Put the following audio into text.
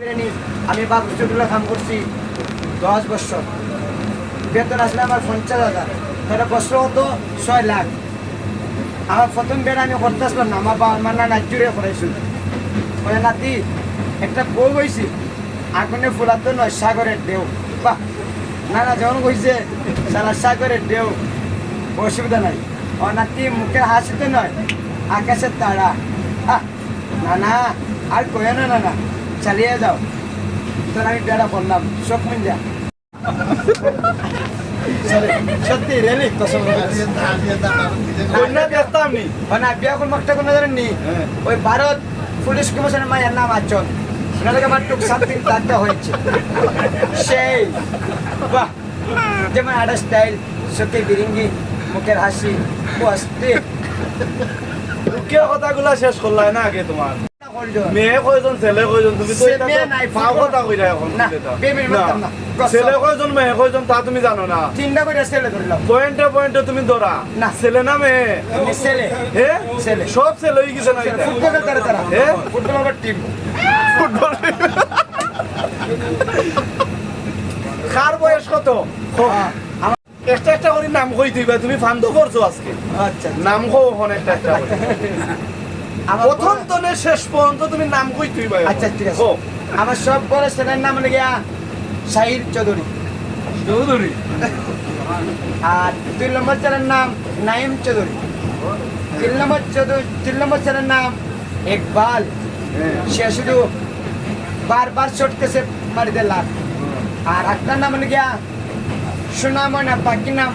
আমি বাবু চটুলা কাম করছি দশ বছর। বেতন আসলে আমার পঞ্চাশ হাজার। তাহলে বছর হতো ছয় লাখ। আমার প্রথম বের আমি করতে আসলাম না। আমার বাবা আমার না নাচুরে করাইছিল মানে নাতি, একটা বউ হয়েছি আগুনে ফুলাতো নয়, সাগরের ঢেউ। বাহ! না না যখন কইছে সারা সাগরের ঢেউ। অসুবিধা নাই। ও নাতি, মুখের হাসিতে নয়, আকাশের তারা। না না আর কয়ে না না চালিয়ে যাও। তোর আমি বেড়া করলাম শোক মিঞ্জা সত্যি রেলি কসম কন্যা দেখতাম নি মানে বিয়া কোন মাকটা কোন জানেন নি? হ্যাঁ। ওই ভারত পুলিশ কমিশনের মায়ের নাম আচন ওনাদেরকে আমার টুক হয়েছে। সেই বাহ। যেমন স্টাইল চোখে বিরিঙ্গি মুখের হাসি কথাগুলা শেষ করলাই না আগে তোমার? মেয়ে কয়জন ছেলে কয়জন? তুমি তো ফাও কথা কইরা এখন। ছেলে কয়জন মেয়ে কয়জন তা তুমি জানো না? তিনটা করে ছেলে ধরলাম পয়েন্টে পয়েন্টে তুমি ধরা। না। ছেলে না মেয়ে? আমি ছেলে। হে? ছেলে। সব ছেলে হয়ে গেছে না ফুটবল তারা তারা। এ? ফুটবল আমার টিম ফুটবল। কার বয়স কত? আমার একটা একটা করে নাম কই দিবা তুমি ফান্দ করছ আজকে? আচ্ছা। নাম কো ওখানে একটা একটা প্রথম তনে শেষ পর্যন্ত তুমি নাম কই তুইবা আচ্ছা ঠিক আছে। আমার সব বড় ছেলের নাম হলো গিয়া শাহির চৌধুরী। চৌধুরী? আর দুই নম্বর ছেলের নাম নাইম চৌধুরী। তিন নম্বর চৌধুরী তিন নম্বর ছেলের নাম ইকবাল। সে শুধু বারবার চটতেছে বাড়িতে লাভ আর একটা নাম হলো গিয়া সোনা ময়না বাকি নাম